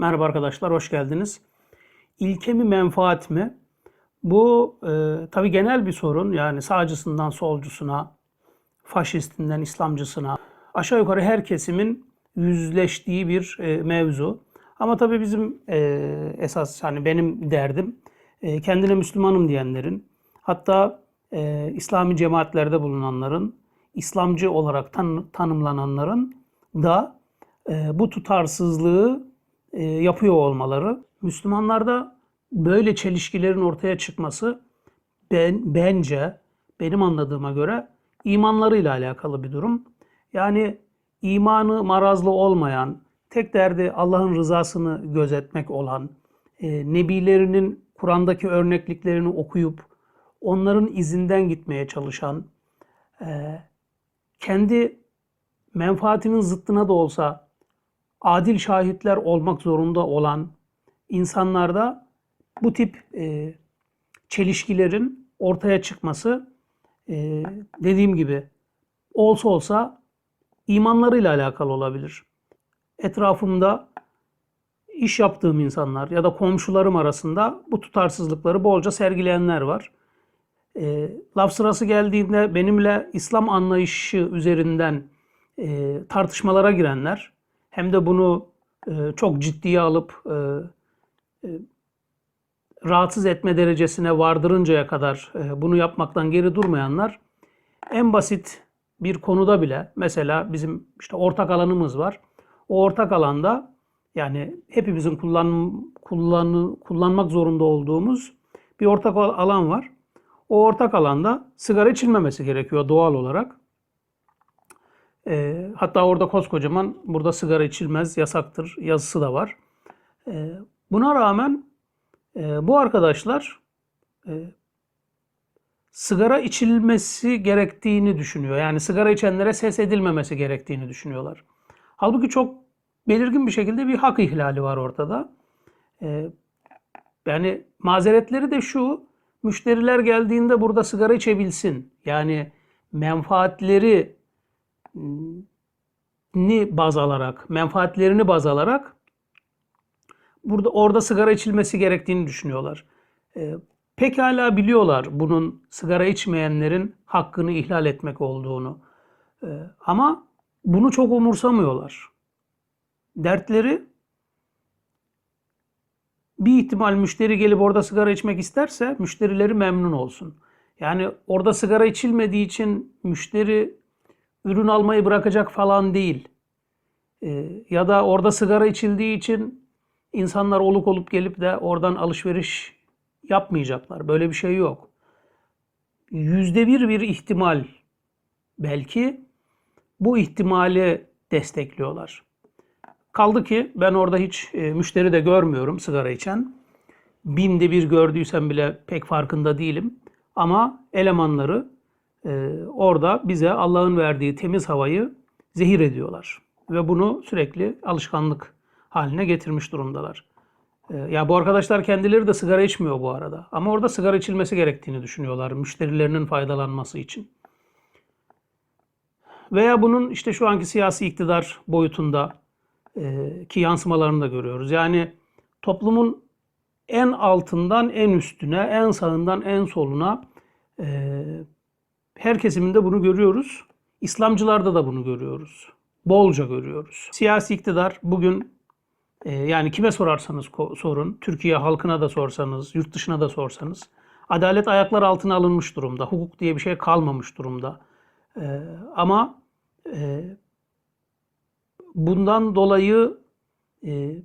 Merhaba arkadaşlar, hoş geldiniz. İlke mi menfaat mi? Bu e, tabii genel bir sorun. Yani sağcısından solcusuna, faşistinden İslamcısına aşağı yukarı her kesimin yüzleştiği bir e, mevzu. Ama tabii bizim e, esas hani benim derdim e, kendine Müslümanım diyenlerin hatta e, İslami cemaatlerde bulunanların İslamcı olarak tan- tanımlananların da e, bu tutarsızlığı e, yapıyor olmaları. Müslümanlarda böyle çelişkilerin ortaya çıkması ben bence benim anladığıma göre imanlarıyla alakalı bir durum. Yani imanı marazlı olmayan, tek derdi Allah'ın rızasını gözetmek olan, e, nebilerinin Kur'an'daki örnekliklerini okuyup onların izinden gitmeye çalışan, e, kendi menfaatinin zıttına da olsa adil şahitler olmak zorunda olan insanlarda bu tip e, çelişkilerin ortaya çıkması e, dediğim gibi olsa olsa imanlarıyla alakalı olabilir. Etrafımda iş yaptığım insanlar ya da komşularım arasında bu tutarsızlıkları bolca sergileyenler var. E, laf sırası geldiğinde benimle İslam anlayışı üzerinden e, tartışmalara girenler hem de bunu e, çok ciddiye alıp e, e, rahatsız etme derecesine vardırıncaya kadar bunu yapmaktan geri durmayanlar en basit bir konuda bile mesela bizim işte ortak alanımız var. O ortak alanda yani hepimizin kullan, kullan, kullanmak zorunda olduğumuz bir ortak alan var. O ortak alanda sigara içilmemesi gerekiyor doğal olarak. E, hatta orada koskocaman burada sigara içilmez, yasaktır yazısı da var. E, buna rağmen e, bu arkadaşlar e, sigara içilmesi gerektiğini düşünüyor. Yani sigara içenlere ses edilmemesi gerektiğini düşünüyorlar. Halbuki çok belirgin bir şekilde bir hak ihlali var ortada. E, yani mazeretleri de şu, müşteriler geldiğinde burada sigara içebilsin. Yani menfaatleri ni baz alarak, menfaatlerini baz alarak burada orada sigara içilmesi gerektiğini düşünüyorlar. E, pekala biliyorlar bunun sigara içmeyenlerin hakkını ihlal etmek olduğunu. E, ama bunu çok umursamıyorlar. Dertleri bir ihtimal müşteri gelip orada sigara içmek isterse müşterileri memnun olsun. Yani orada sigara içilmediği için müşteri ürün almayı bırakacak falan değil. E, ya da orada sigara içildiği için insanlar oluk olup gelip de oradan alışveriş yapmayacaklar. Böyle bir şey yok. Yüzde bir bir ihtimal belki bu ihtimali destekliyorlar. Kaldı ki ben orada hiç e, müşteri de görmüyorum sigara içen. Binde bir gördüysem bile pek farkında değilim. Ama elemanları e, orada bize Allah'ın verdiği temiz havayı zehir ediyorlar. Ve bunu sürekli alışkanlık haline getirmiş durumdalar. E, ya bu arkadaşlar kendileri de sigara içmiyor bu arada. Ama orada sigara içilmesi gerektiğini düşünüyorlar müşterilerinin faydalanması için. Veya bunun işte şu anki siyasi iktidar boyutunda e, ki yansımalarını da görüyoruz. Yani toplumun en altından en üstüne, en sağından en soluna e, her kesiminde bunu görüyoruz. İslamcılarda da bunu görüyoruz. Bolca görüyoruz. Siyasi iktidar bugün e, yani kime sorarsanız sorun, Türkiye halkına da sorsanız, yurt dışına da sorsanız adalet ayaklar altına alınmış durumda. Hukuk diye bir şey kalmamış durumda. E, ama e, bundan dolayı e,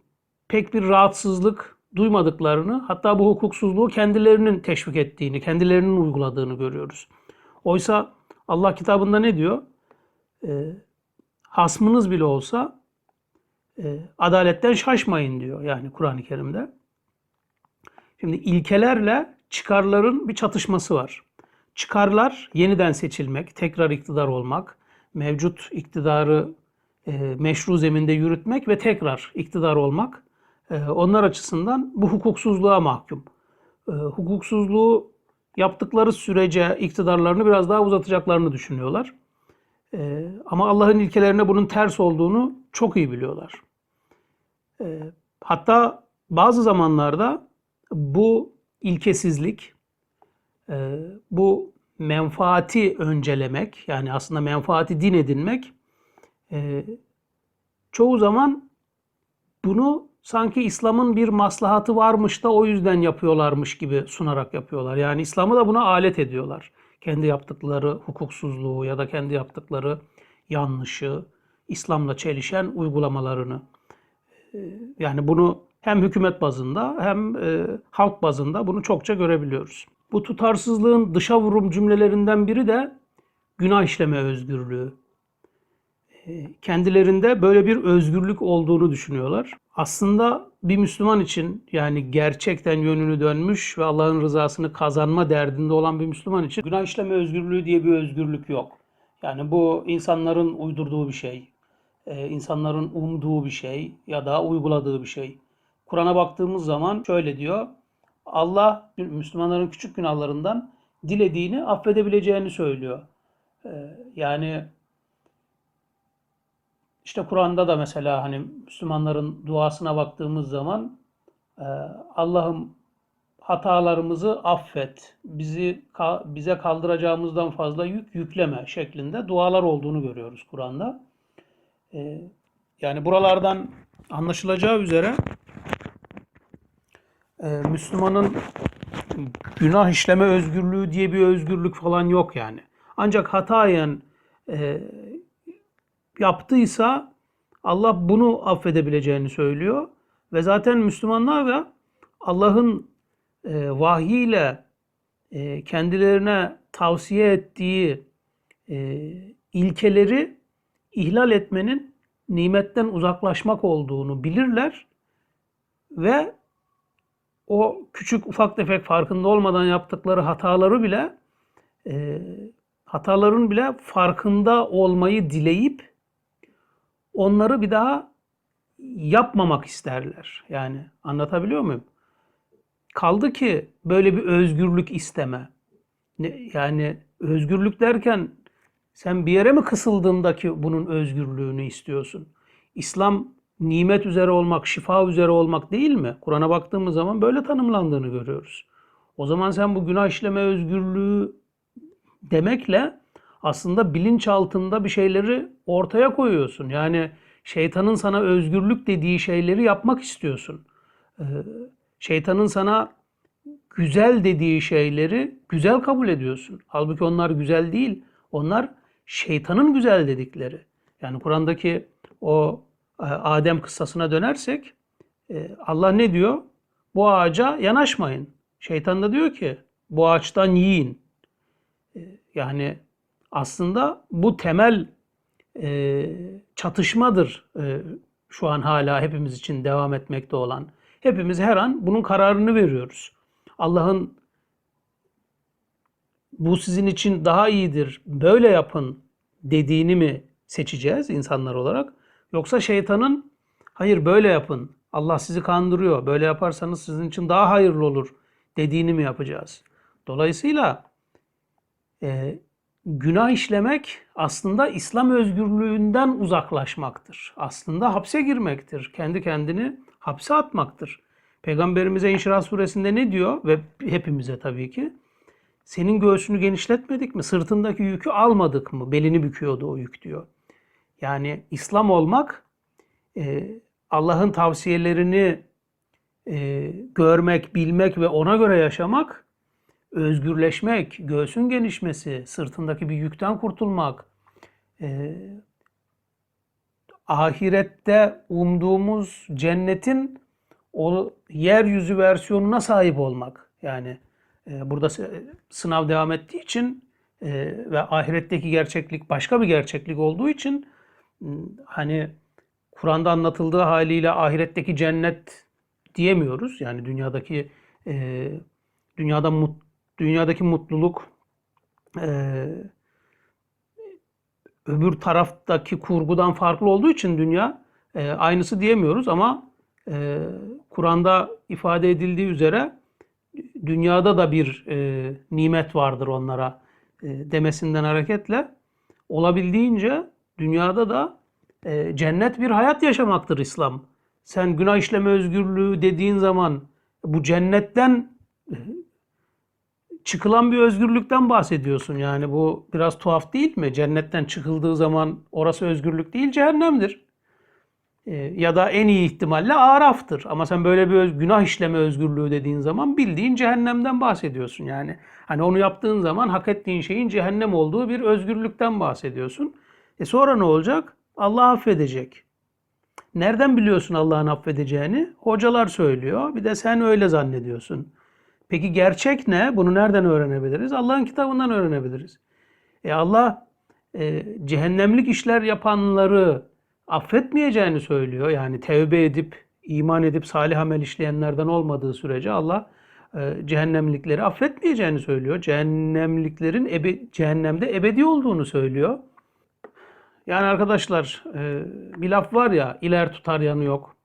pek bir rahatsızlık duymadıklarını hatta bu hukuksuzluğu kendilerinin teşvik ettiğini, kendilerinin uyguladığını görüyoruz. Oysa Allah kitabında ne diyor? E, hasmınız bile olsa e, adaletten şaşmayın diyor yani Kur'an-ı Kerim'de. Şimdi ilkelerle çıkarların bir çatışması var. Çıkarlar yeniden seçilmek, tekrar iktidar olmak, mevcut iktidarı e, meşru zeminde yürütmek ve tekrar iktidar olmak e, onlar açısından bu hukuksuzluğa mahkum. E, hukuksuzluğu yaptıkları sürece iktidarlarını biraz daha uzatacaklarını düşünüyorlar. ama Allah'ın ilkelerine bunun ters olduğunu çok iyi biliyorlar. Hatta bazı zamanlarda bu ilkesizlik, e, bu menfaati öncelemek, yani aslında menfaati din edinmek, e, çoğu zaman bunu sanki İslam'ın bir maslahatı varmış da o yüzden yapıyorlarmış gibi sunarak yapıyorlar. Yani İslam'ı da buna alet ediyorlar. Kendi yaptıkları hukuksuzluğu ya da kendi yaptıkları yanlışı, İslam'la çelişen uygulamalarını. Ee, Yani bunu hem hükümet bazında hem e, halk bazında bunu çokça görebiliyoruz. Bu tutarsızlığın dışa vurum cümlelerinden biri de günah işleme özgürlüğü. Kendilerinde böyle bir özgürlük olduğunu düşünüyorlar. Aslında bir Müslüman için yani gerçekten yönünü dönmüş ve Allah'ın rızasını kazanma derdinde olan bir Müslüman için günah işleme özgürlüğü diye bir özgürlük yok. Yani bu insanların uydurduğu bir şey, e, insanların umduğu bir şey ya da uyguladığı bir şey. Kur'an'a baktığımız zaman şöyle diyor. Allah Müslümanların küçük günahlarından dilediğini affedebileceğini söylüyor. E, Yani işte Kur'an'da da mesela hani Müslümanların duasına baktığımız zaman e, Allah'ım hatalarımızı affet, bizi bize kaldıracağımızdan fazla yük yükleme şeklinde dualar olduğunu görüyoruz Kur'an'da. E, yani buralardan anlaşılacağı üzere e, Müslümanın günah işleme özgürlüğü diye bir özgürlük falan yok yani. Ancak hatayen yaptıysa Allah bunu affedebileceğini söylüyor. Ve zaten Müslümanlar da Allah'ın e, vahyiyle e, kendilerine tavsiye ettiği e, ilkeleri ihlal etmenin nimetten uzaklaşmak olduğunu bilirler ve o küçük ufak tefek farkında olmadan yaptıkları hataları bile e, hataların bile farkında olmayı dileyip onları bir daha yapmamak isterler. Yani anlatabiliyor muyum? Kaldı ki böyle bir özgürlük isteme. Yani özgürlük derken sen bir yere mi kısıldığında ki bunun özgürlüğünü istiyorsun? İslam nimet üzere olmak, şifa üzere olmak değil mi? Kur'an'a baktığımız zaman böyle tanımlandığını görüyoruz. O zaman sen bu günah işleme özgürlüğü demekle aslında bilinç altında bir şeyleri ortaya koyuyorsun. Yani şeytanın sana özgürlük dediği şeyleri yapmak istiyorsun. Ee, şeytanın sana güzel dediği şeyleri güzel kabul ediyorsun. Halbuki onlar güzel değil. Onlar şeytanın güzel dedikleri. Yani Kur'an'daki o e, Adem kıssasına dönersek e, Allah ne diyor? Bu ağaca yanaşmayın. Şeytan da diyor ki bu ağaçtan yiyin. E, Yani aslında bu temel e, çatışmadır e, şu an hala hepimiz için devam etmekte olan. Hepimiz her an bunun kararını veriyoruz. Allah'ın bu sizin için daha iyidir, böyle yapın dediğini mi seçeceğiz insanlar olarak? Yoksa şeytanın hayır böyle yapın, Allah sizi kandırıyor, böyle yaparsanız sizin için daha hayırlı olur dediğini mi yapacağız? Dolayısıyla e, günah işlemek aslında İslam özgürlüğünden uzaklaşmaktır. Aslında hapse girmektir. Kendi kendini hapse atmaktır. Peygamberimize İnşirah suresinde ne diyor? Ve hepimize tabii ki. Senin göğsünü genişletmedik mi? Sırtındaki yükü almadık mı? Belini büküyordu o yük diyor. Yani İslam olmak e, Allah'ın tavsiyelerini e, görmek, bilmek ve ona göre yaşamak özgürleşmek, göğsün genişmesi, sırtındaki bir yükten kurtulmak, e, ahirette umduğumuz cennetin o yeryüzü versiyonuna sahip olmak. Yani e, burada sınav devam ettiği için e, ve ahiretteki gerçeklik başka bir gerçeklik olduğu için hani Kur'an'da anlatıldığı haliyle ahiretteki cennet diyemiyoruz. Yani dünyadaki e, dünyada mut, dünyadaki mutluluk e, öbür taraftaki kurgudan farklı olduğu için dünya e, aynısı diyemiyoruz ama e, Kur'an'da ifade edildiği üzere dünyada da bir e, nimet vardır onlara e, demesinden hareketle olabildiğince dünyada da e, cennet bir hayat yaşamaktır İslam. Sen günah işleme özgürlüğü dediğin zaman bu cennetten e, çıkılan bir özgürlükten bahsediyorsun. Yani bu biraz tuhaf değil mi? Cennetten çıkıldığı zaman orası özgürlük değil cehennemdir. E, ya da en iyi ihtimalle Araf'tır. Ama sen böyle bir öz- günah işleme özgürlüğü dediğin zaman bildiğin cehennemden bahsediyorsun. Yani hani onu yaptığın zaman hak ettiğin şeyin cehennem olduğu bir özgürlükten bahsediyorsun. E sonra ne olacak? Allah affedecek. Nereden biliyorsun Allah'ın affedeceğini? Hocalar söylüyor. Bir de sen öyle zannediyorsun. Peki gerçek ne? Bunu nereden öğrenebiliriz? Allah'ın kitabından öğrenebiliriz. E Allah e, cehennemlik işler yapanları affetmeyeceğini söylüyor. Yani tevbe edip, iman edip salih amel işleyenlerden olmadığı sürece Allah e, cehennemlikleri affetmeyeceğini söylüyor. Cehennemliklerin ebe, cehennemde ebedi olduğunu söylüyor. Yani arkadaşlar e, bir laf var ya iler tutar yanı yok.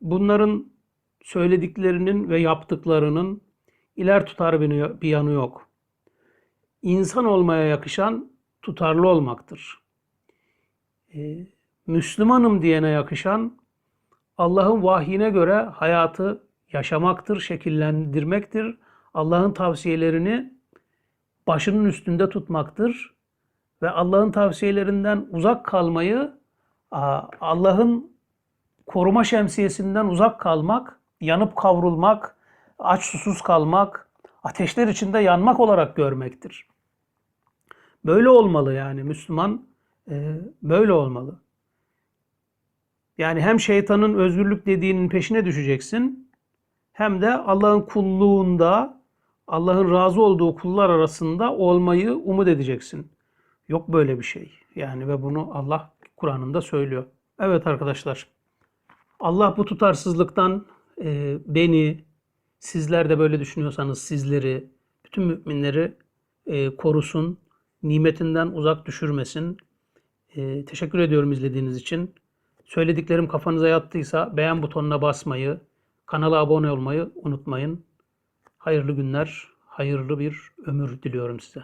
Bunların söylediklerinin ve yaptıklarının iler tutar bir yanı yok. İnsan olmaya yakışan tutarlı olmaktır. E, Müslümanım diyene yakışan Allah'ın vahyine göre hayatı yaşamaktır, şekillendirmektir. Allah'ın tavsiyelerini başının üstünde tutmaktır ve Allah'ın tavsiyelerinden uzak kalmayı, Allah'ın koruma şemsiyesinden uzak kalmak, yanıp kavrulmak, aç susuz kalmak, ateşler içinde yanmak olarak görmektir. Böyle olmalı yani Müslüman e, böyle olmalı. Yani hem şeytanın özgürlük dediğinin peşine düşeceksin hem de Allah'ın kulluğunda Allah'ın razı olduğu kullar arasında olmayı umut edeceksin. Yok böyle bir şey. Yani ve bunu Allah Kur'an'ında söylüyor. Evet arkadaşlar. Allah bu tutarsızlıktan e, beni, sizler de böyle düşünüyorsanız sizleri, bütün müminleri e, korusun, nimetinden uzak düşürmesin. E, teşekkür ediyorum izlediğiniz için. Söylediklerim kafanıza yattıysa beğen butonuna basmayı, kanala abone olmayı unutmayın. Hayırlı günler, hayırlı bir ömür diliyorum size.